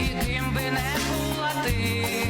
і ким би не була ти.